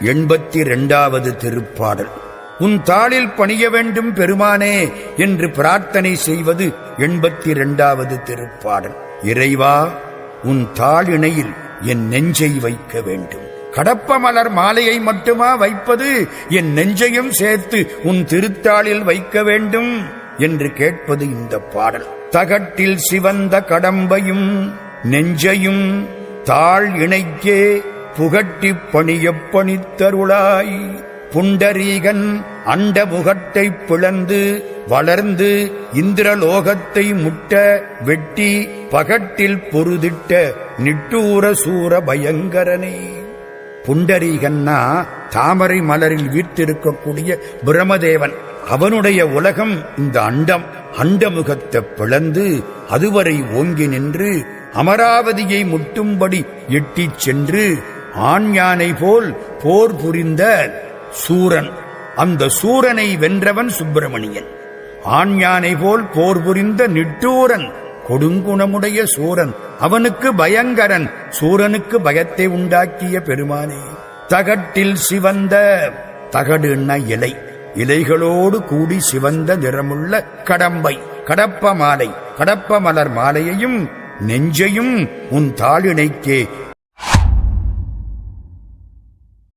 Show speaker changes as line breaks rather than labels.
எண்பத்தி இரண்டாவது திருப்பாடல். உன் தாளில் பணிய வேண்டும் பெருமானே என்று பிரார்த்தனை செய்வது எண்பத்தி இரண்டாவது திருப்பாடல். இறைவா உன் தாளிணையில் என் நெஞ்சை வைக்க வேண்டும். கடப்ப மலர் மாலையை மட்டுமா வைப்பது? என் நெஞ்சையும் சேர்த்து உன் திருத்தாளில் வைக்க வேண்டும் என்று கேட்பது இந்த பாடல். தகட்டில் சிவந்த கடம்பையும் நெஞ்சையும் தாழ் இணைக்கே புகட்டிப் பணியப் பணித்தருளாய். புண்டரீகன் அண்ட முகட்டை பிளந்து வளர்ந்து இந்திரலோகத்தை முட்ட வெட்டி பகட்டில் பொருதிட்ட நிட்டூர சூர பயங்கரனே. புண்டரீகன்னா தாமரை மலரில் வீட்டிருக்கக்கூடிய பிரமதேவன். அவனுடைய உலகம் இந்த அண்டம். அண்டமுகத்தை பிளந்து அதுவரை ஓங்கி நின்று அமராவதியை முட்டும்படி எட்டிச் சென்று ஆண் யானை போல் போர் புரிந்த சூரன். அந்த சூரனை வென்றவன் சுப்பிரமணியன். ஆண் யானை போல் போர் புரிந்த நிட்டூரன் கொடுங்குணமுடைய சூரன் அவனுக்கு பயங்கரன் சூரனுக்கு பயத்தை உண்டாக்கிய பெருமானே. தகட்டில் சிவந்த தகடுன்னா இலை? இலைகளோடு கூடி சிவந்த நிறமுள்ள கடம்பை கடப்ப மாலை கடப்ப மலர் மாலையையும் நெஞ்சையும் உன் தாளிணைக்கே